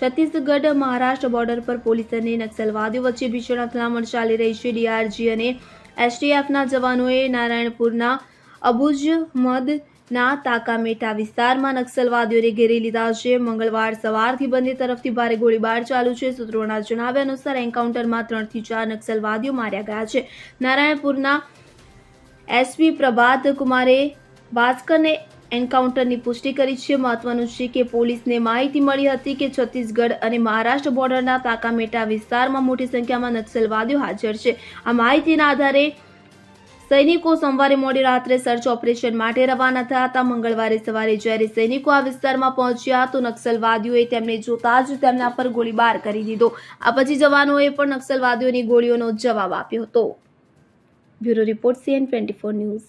Chhattisgarh Maharashtra border પર police અને નક્સલવાદીઓ વચ્ચે ભીષણ અથડામણ ચાલી રહી છે. ડીઆરજી અને એસટીએફના જવાનોએ નારાયણપુરના અબુજમદના તાકામેટા વિસ્તારમાં નક્સલવાદીઓને ઘેરી લીધા છે. મંગળવાર સવારથી બંને તરફથી ભારે ગોળીબાર ચાલુ છે. સૂત્રોના જણાવ્યા અનુસાર એન્કાઉન્ટરમાં ત્રણથી ચાર નક્સલવાદીઓ માર્યા ગયા છે. નારાયણપુરના એસપી પ્રભાત કુમારે ભાસ્કરને એન્કાઉન્ટરની પુષ્ટિ કરી છે. મહત્વનું છે કે પોલીસને માહિતી મળી હતી કે છત્તીસગઢ અને મહારાષ્ટ્ર બોર્ડરના તાકામેટા વિસ્તારમાં મોટી સંખ્યામાં નક્સલવાદીઓ હાજર છે. આ માહિતીના આધારે સૈનિકો સોમવારે મોડી રાત્રે સર્ચ ઓપરેશન માટે રવાના થયા હતા. મંગળવારે સવારે જ્યારે સૈનિકો આ વિસ્તારમાં પહોંચ્યા તો નક્સલવાદીઓએ તેમને જોતા જ તેમના પર ગોળીબાર કરી દીધો. આ પછી જવાનોએ પણ નક્સલવાદીઓની ગોળીઓનો જવાબ આપ્યો હતો. Bureau report CN twenty four news.